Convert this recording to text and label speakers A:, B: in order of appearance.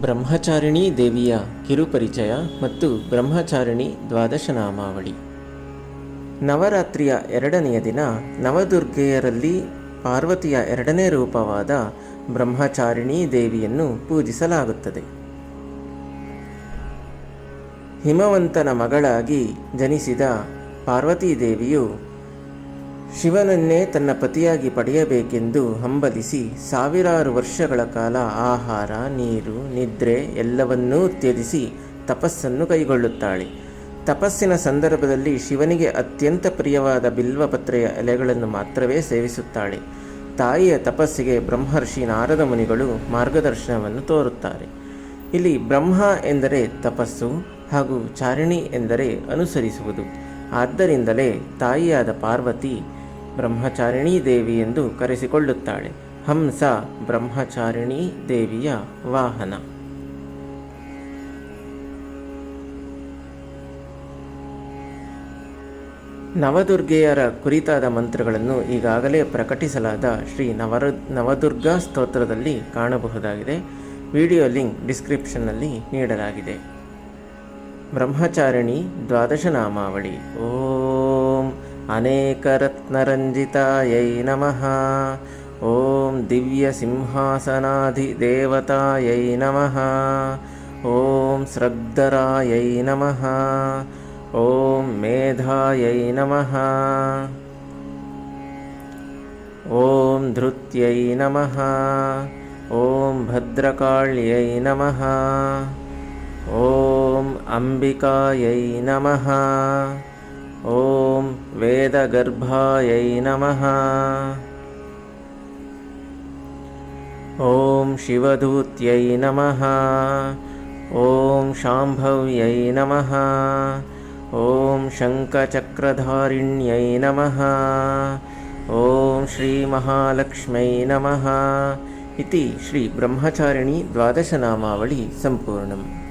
A: ಬ್ರಹ್ಮಚಾರಿಣಿ ದೇವಿಯ ಕಿರುಪರಿಚಯ ಮತ್ತು ಬ್ರಹ್ಮಚಾರಿಣಿ ದ್ವಾದಶನಾಮಾವಳಿ. ನವರಾತ್ರಿಯ ಎರಡನೆಯ ದಿನ ನವದುರ್ಗೆಯರಲ್ಲಿ ಪಾರ್ವತಿಯ ಎರಡನೇ ರೂಪವಾದ ಬ್ರಹ್ಮಚಾರಿಣಿ ದೇವಿಯನ್ನು ಪೂಜಿಸಲಾಗುತ್ತದೆ. ಹಿಮವಂತನ ಮಗಳಾಗಿ ಜನಿಸಿದ ಪಾರ್ವತೀ ದೇವಿಯು ಶಿವನನ್ನೇ ತನ್ನ ಪತಿಯಾಗಿ ಪಡೆಯಬೇಕೆಂದು ಹಂಬಲಿಸಿ ಸಾವಿರಾರು ವರ್ಷಗಳ ಕಾಲ ಆಹಾರ, ನೀರು, ನಿದ್ರೆ ಎಲ್ಲವನ್ನೂ ತ್ಯಜಿಸಿ ತಪಸ್ಸನ್ನು ಕೈಗೊಳ್ಳುತ್ತಾಳೆ. ತಪಸ್ಸಿನ ಸಂದರ್ಭದಲ್ಲಿ ಶಿವನಿಗೆ ಅತ್ಯಂತ ಪ್ರಿಯವಾದ ಬಿಲ್ವಪತ್ರೆಯ ಎಲೆಗಳನ್ನು ಮಾತ್ರವೇ ಸೇವಿಸುತ್ತಾಳೆ. ತಾಯಿಯ ತಪಸ್ಸಿಗೆ ಬ್ರಹ್ಮರ್ಷಿ ನಾರದ ಮುನಿಗಳು ಮಾರ್ಗದರ್ಶನವನ್ನು ತೋರುತ್ತಾರೆ. ಇಲ್ಲಿ ಬ್ರಹ್ಮ ಎಂದರೆ ತಪಸ್ಸು ಹಾಗೂ ಚಾರಿಣಿ ಎಂದರೆ ಅನುಸರಿಸುವುದು. ಆದ್ದರಿಂದಲೇ ತಾಯಿಯಾದ ಪಾರ್ವತಿ ಬ್ರಹ್ಮಚಾರಿಣಿ ದೇವಿ ಎಂದು ಕರೆಸಿಕೊಳ್ಳುತ್ತಾಳೆ. ಹಂಸ ಬ್ರಹ್ಮಚಾರಿಣಿ ದೇವಿಯ ವಾಹನ. ನವದುರ್ಗೆಯರ ಕುರಿತಾದ ಮಂತ್ರಗಳನ್ನು ಈಗಾಗಲೇ ಪ್ರಕಟಿಸಲಾದ ಶ್ರೀ ನವರ, ನವದುರ್ಗಾ ಸ್ತೋತ್ರದಲ್ಲಿ ಕಾಣಬಹುದಾಗಿದೆ. ವಿಡಿಯೋ ಲಿಂಕ್ ಡಿಸ್ಕ್ರಿಪ್ಷನ್ನಲ್ಲಿ ನೀಡಲಾಗಿದೆ. ಬ್ರಹ್ಮಚಾರಿಣಿ ದ್ವಾದಶ ನಾಮಾವಳಿ. ಓಂ अनेकरत्नरञ्जितायै नमः। ॐ दिव्यसिंहासनाधिदेवतायै नमः। ॐ श्रद्धराय नमः। ॐ मेधायै नमः। ॐ धृत्यै नमः। ॐ भद्रकाळ्यै नमः। ॐ अम्बिकायै नमः। ॐ ॐ वेदगर्भायै नमः। ॐ शिवदूत्यै नमः। ॐ शाम्भव्यै नमः। ॐ शङ्खचक्रधारिण्यै नमः। ॐ श्रीमहालक्ष्म्यै नमः। इति श्रीब्रह्मचारिणी द्वादशनामावली सम्पूर्णम्।